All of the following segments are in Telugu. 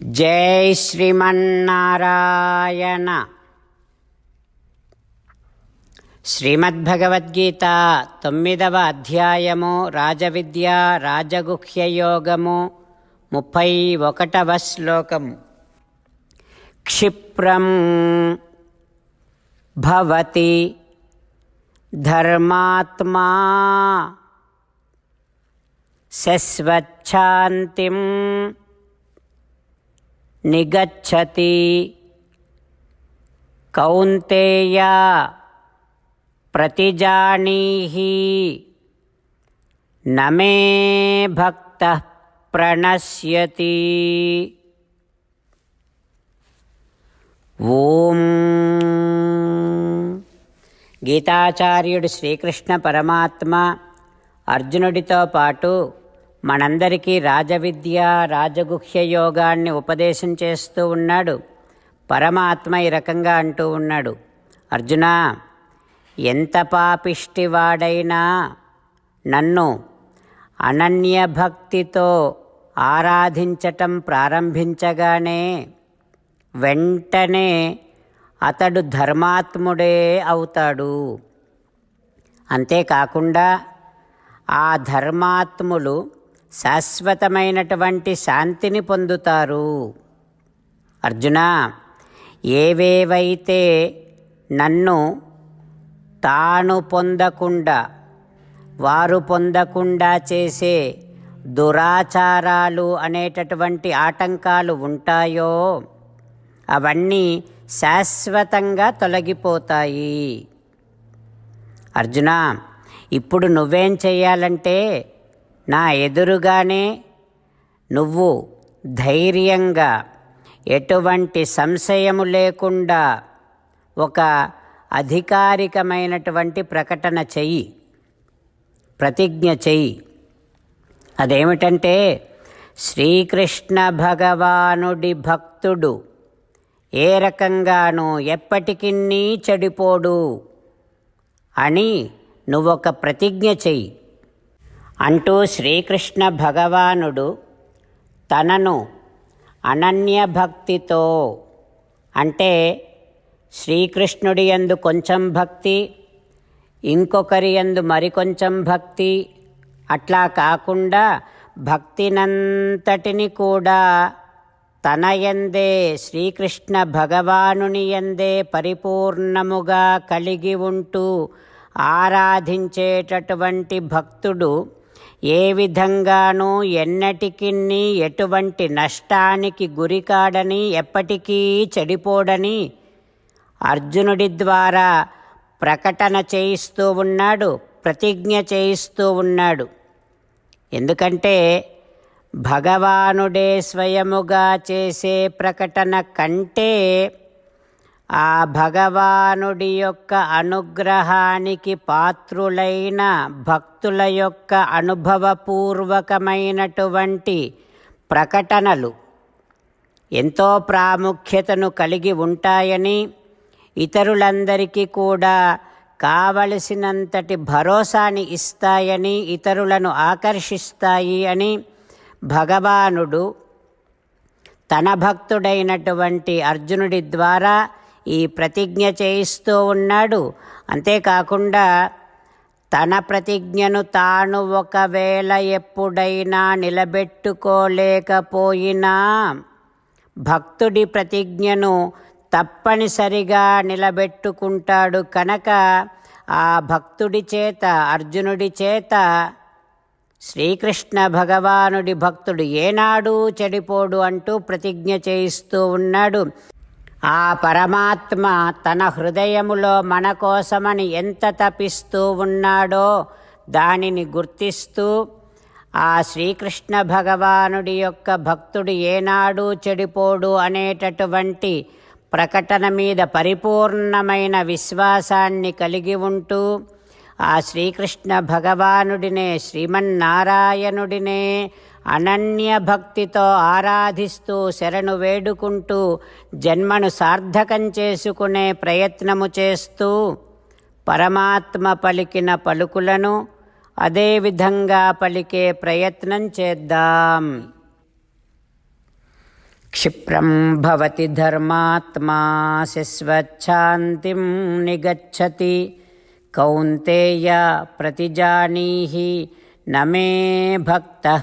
జై శ్రీమన్నారాయణ. శ్రీమద్భగవద్గీత తొమ్మిదవ అధ్యాయము రాజవిద్య రాజగుహ్యయోగము ముప్పై ఒకటవ శ్లోకం క్షిప్రం భవతి ధర్మాత్మా శశ్వచ్ఛాంతిం నిగచ్చతి. కౌంతేయ ప్రతిజానీహి. నమే భక్త ప్రణశ్యతి. ఓం. గీతాచార్యుడు శ్రీకృష్ణ పరమాత్మ అర్జునుడితో పాటు మనందరికీ రాజవిద్య రాజగుహ్య యోగాన్ని ఉపదేశం చేస్తూ ఉన్నాడు. పరమాత్మ ఈ రకంగా అంటూ ఉన్నాడు. అర్జున ఎంత పాపిష్టివాడైనా నన్ను అనన్య భక్తితో ఆరాధించటం ప్రారంభించగానే వెంటనే అతడు ధర్మాత్ముడే అవుతాడు. అంతేకాకుండా ఆ ధర్మాత్ములు శాశ్వతమైనటువంటి శాంతిని పొందుతారు. అర్జున ఏవేవైతే నన్ను తాను పొందకుండా వారు పొందకుండా చేసే దురాచారాలు అనేటటువంటి ఆటంకాలు ఉంటాయో అవన్నీ శాశ్వతంగా తొలగిపోతాయి. అర్జున ఇప్పుడు నువ్వేం చెయ్యాలంటే నా ఎదురుగానే నువ్వు ధైర్యంగా ఎటువంటి సంశయము లేకుండా ఒక అధికారికమైనటువంటి ప్రకటన చెయ్యి. ప్రతిజ్ఞ చెయ్యి. అదేమిటంటే శ్రీకృష్ణ భగవానుడి భక్తుడు ఏ రకంగానూ ఎప్పటికిన్నీ చెడిపోడు అని నువ్వొక ప్రతిజ్ఞ చెయ్యి. అంటూ శ్రీకృష్ణ భగవానుడు తనను అనన్య భక్తితో అంటే శ్రీకృష్ణుడి ఎందు కొంచెం భక్తి ఇంకొకరి ఎందు మరికొంచెం భక్తి అట్లా కాకుండా భక్తినంతటిని కూడా తన ఎందే శ్రీకృష్ణ భగవానుని ఎందే పరిపూర్ణముగా కలిగి ఉంటూ ఆరాధించేటటువంటి భక్తుడు ఏ విధంగానూ ఎన్నటికిన్ని ఎటువంటి నష్టానికి గురికాడని ఎప్పటికీ చెడిపోడని అర్జునుడి ద్వారా ప్రకటన చేయిస్తూ ఉన్నాడు ప్రతిజ్ఞ చేయిస్తూ ఉన్నాడు. ఎందుకంటే భగవానుడే స్వయముగా చేసే ప్రకటన కంటే ఆ భగవానుడి యొక్క అనుగ్రహానికి పాత్రులైన భక్తుల యొక్క అనుభవపూర్వకమైనటువంటి ప్రకటనలు ఎంతో ప్రాముఖ్యతను కలిగి ఉంటాయని ఇతరులందరికీ కూడా కావలసినంతటి భరోసాని ఇస్తాయని ఇతరులను ఆకర్షిస్తాయి అని భగవానుడు తన భక్తుడైనటువంటి అర్జునుడి ద్వారా ఈ ప్రతిజ్ఞ చేయిస్తూ ఉన్నాడు. అంతేకాకుండా తన ప్రతిజ్ఞను తాను ఒకవేళ ఎప్పుడైనా నిలబెట్టుకోలేకపోయినా భక్తుడి ప్రతిజ్ఞను తప్పనిసరిగా నిలబెట్టుకుంటాడు కనుక ఆ భక్తుడి చేత అర్జునుడి చేత శ్రీకృష్ణ భగవానుడి భక్తుడు ఏనాడు చెడిపోడు అంటూ ప్రతిజ్ఞ చేయిస్తూ ఉన్నాడు. ఆ పరమాత్మ తన హృదయములో మన కోసమని ఎంత తపిస్తూ ఉన్నాడో దానిని గుర్తిస్తూ ఆ శ్రీకృష్ణ భగవానుడి యొక్క భక్తుడు ఏనాడు చెడిపోడు అనేటటువంటి ప్రకటన మీద పరిపూర్ణమైన విశ్వాసాన్ని కలిగి ఉంటూ ఆ శ్రీకృష్ణ భగవానుడినే శ్రీమన్నారాయణుడినే అనన్య భక్తితో ఆరాధిస్తూ శరణు వేడుకుంటూ జన్మను సార్థకం చేసుకునే ప్రయత్నము చేస్తూ పరమాత్మ పలికిన పలుకులను అదేవిధంగా పలికే ప్రయత్నం చేద్దాం. క్షిప్రం భవతి ధర్మాత్మా శిశ్వచ్ఛాంతిం నిగచ్చతి. కౌంతేయ ప్రతిజానీహి నమే భక్త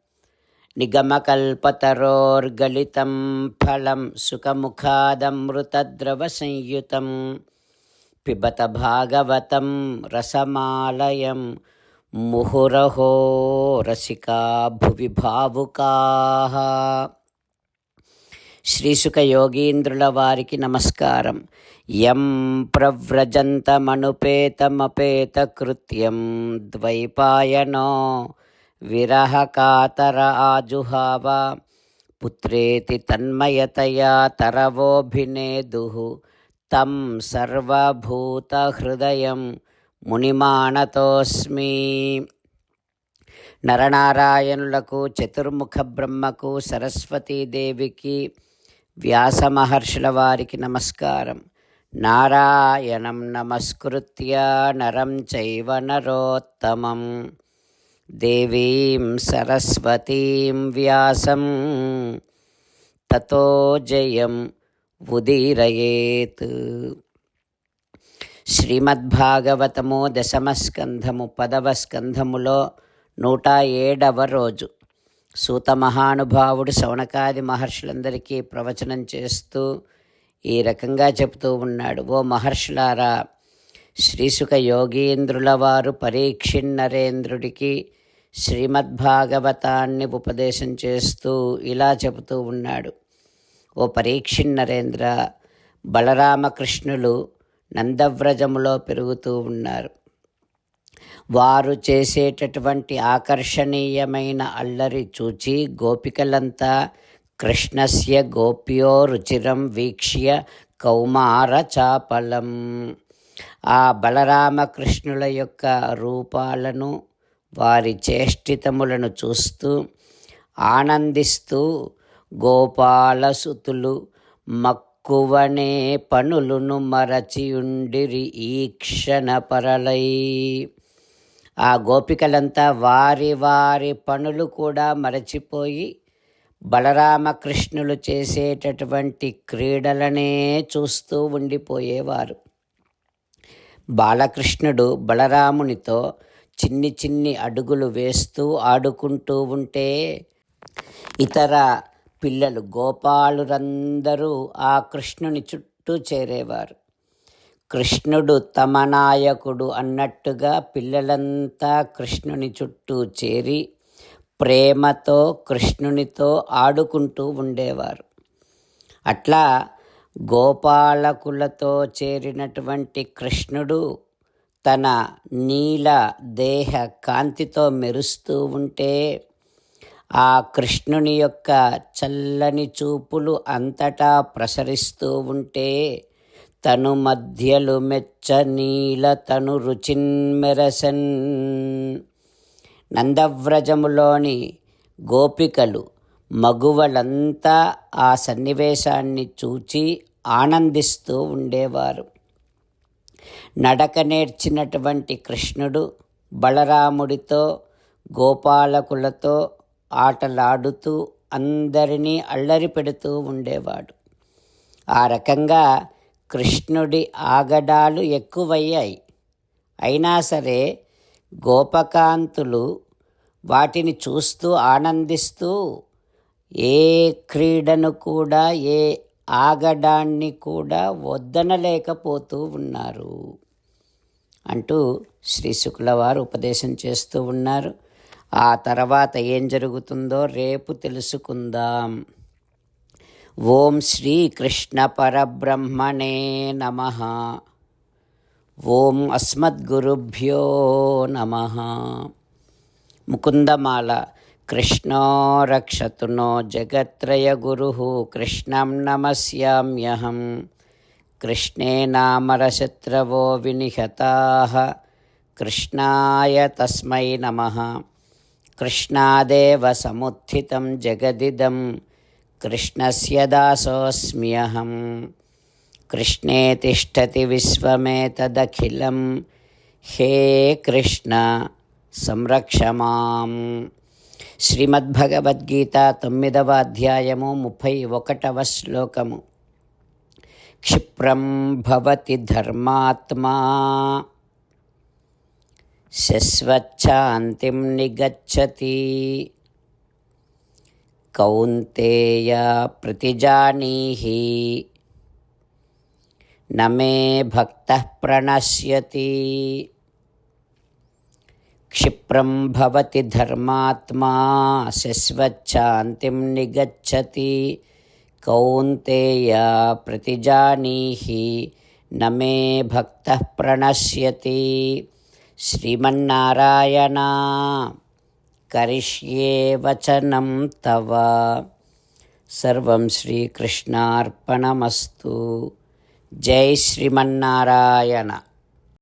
నిగమకల్పతరోర్గలితం ఫలం సుఖముఖాదమృతద్రవసంయుతం పిబత భాగవతం రసమాలయం ముహురహో రసికా భువి భావుకా శ్రీసుఖ యోగీంద్రుల వారికి నమస్కారం యం ప్రవ్రజంతమనుపేతమపేతకృత్యం ద్వైపాయనో విరహకాతర ఆజుహావ పుత్రేతి తన్మయతయా తరవోభినేదు తం సర్వభూతహృదయం మునిమానతోస్మి. నరనారాయణులకు చతుర్ముఖ బ్రహ్మకు సరస్వతీదేవికి వ్యాస మహర్షుల వారికి నమస్కారం. నారాయణం నమస్కృత్య నరం చైవ నరోత్తమం. దేవీం సరస్వతీం వ్యాసం. తతో జయం ఉదీరయేత్. శ్రీమద్భాగవతము దశమస్కంధము పదవ స్కంధములో నూట ఏడవ రోజు. సూత మహానుభావుడు శౌనకాది మహర్షులందరికీ ప్రవచనం చేస్తూ ఈ రకంగా చెబుతూ ఉన్నాడు. ఓ మహర్షులారా శ్రీసుక యోగీంద్రుల వారు పరీక్షిన్నరేంద్రుడికి శ్రీమద్భాగవతాన్ని ఉపదేశం చేస్తూ ఇలా చెబుతూ ఉన్నాడు. ఓ పరీక్షిన్నరేంద్ర బలరామకృష్ణులు నందవ్రజములో పెరుగుతూ ఉన్నారు. వారు చేసేటటువంటి ఆకర్షణీయమైన అల్లరి చూచి గోపికలంతా కృష్ణస్య గోప్యో రుచిరం వీక్ష్య కౌమార చాపలం. ఆ బలరామకృష్ణుల యొక్క రూపాలను వారి చేష్టితములను చూస్తూ ఆనందిస్తూ గోపాలసుతులు మక్కువనే పనులను మరచియుండిరి ఈ క్షణపరలై. ఆ గోపికలంతా వారి వారి పనులు కూడా మరచిపోయి బలరామకృష్ణులు చేసేటటువంటి క్రీడలనే చూస్తూ ఉండిపోయేవారు. బాలకృష్ణుడు బలరామునితో చిన్ని చిన్ని అడుగులు వేస్తూ ఆడుకుంటూ ఉంటే ఇతర పిల్లలు గోపాలురందరూ ఆ కృష్ణుని చుట్టూ చేరేవారు. కృష్ణుడు తమ నాయకుడు అన్నట్టుగా పిల్లలంతా కృష్ణుని చుట్టూ చేరి ప్రేమతో కృష్ణునితో ఆడుకుంటూ ఉండేవారు. అట్లా గోపాలకులతో చేరినటువంటి కృష్ణుడు తన నీల దేహ కాంతితో మెరుస్తూ ఉంటే ఆ కృష్ణుని యొక్క చల్లని చూపులు అంతటా ప్రసరిస్తూ ఉంటే తను మధ్యలు మెచ్చ నీల తను రుచిన్మెరసన్. నందవ్రజములోని గోపికలు మగువలంతా ఆ సన్నివేశాన్ని చూచి ఆనందిస్తూ ఉండేవారు. నడక నేర్చినటువంటి కృష్ణుడు బలరాముడితో గోపాలకులతో ఆటలాడుతూ అందరినీ అల్లరి పెడుతూ ఉండేవాడు. ఆ రకంగా కృష్ణుడి ఆగడాలు ఎక్కువయ్యాయి. అయినా సరే గోపకాంతులు వాటిని చూస్తూ ఆనందిస్తూ ఏ క్రీడను కూడా ఏ ఆగడాన్ని కూడా వద్దనలేకపోతూ ఉన్నారు. అంటూ శ్రీ శుక్లవారు ఉపదేశం చేస్తూ ఉన్నారు. ఆ తర్వాత ఏం జరుగుతుందో రేపు తెలుసుకుందాం. ఓం శ్రీకృష్ణ పరబ్రహ్మణే నమ. ఓం అస్మద్గురుభ్యో నమ. ముకుందమాల कृष्ण रक्षतु नो जगत्रय गुर, कृष्ण नमस्याम्यहम कृष्णे नामरशत्रवो विनिहताः, कृष्णाय तस्मै नमः। कृष्णादेव समुत्थितं जगदिदं, कृष्णस्य दासोऽस्म्यहं। कृष्णे तिष्ठति विश्वमेतदखिलं, हे कृष्ण, संरक्ष माम्। శ్రీమద్భగవద్గీత తొమ్మిదవ అధ్యాయము ముప్పై ఒకటవ శ్లోకము. క్షిప్రం భవతి ధర్మాత్మా. శశ్వచ్ఛాంతిం నిగచ్చతి. కౌంతేయ ప్రతిజానీహి. నమే భక్త ప్రణశ్యతి. क्षिप्रं भवति धर्मात्मा शश्वच्छान्तिं निगच्छति कौन्तेय प्रतिजानीहि न मे भक्तः प्रणश्यति श्रीमन्नारायणा करिष्ये वचनं तव सर्वं श्रीकृष्णार्पणमस्तु जय श्रीमन्नारायण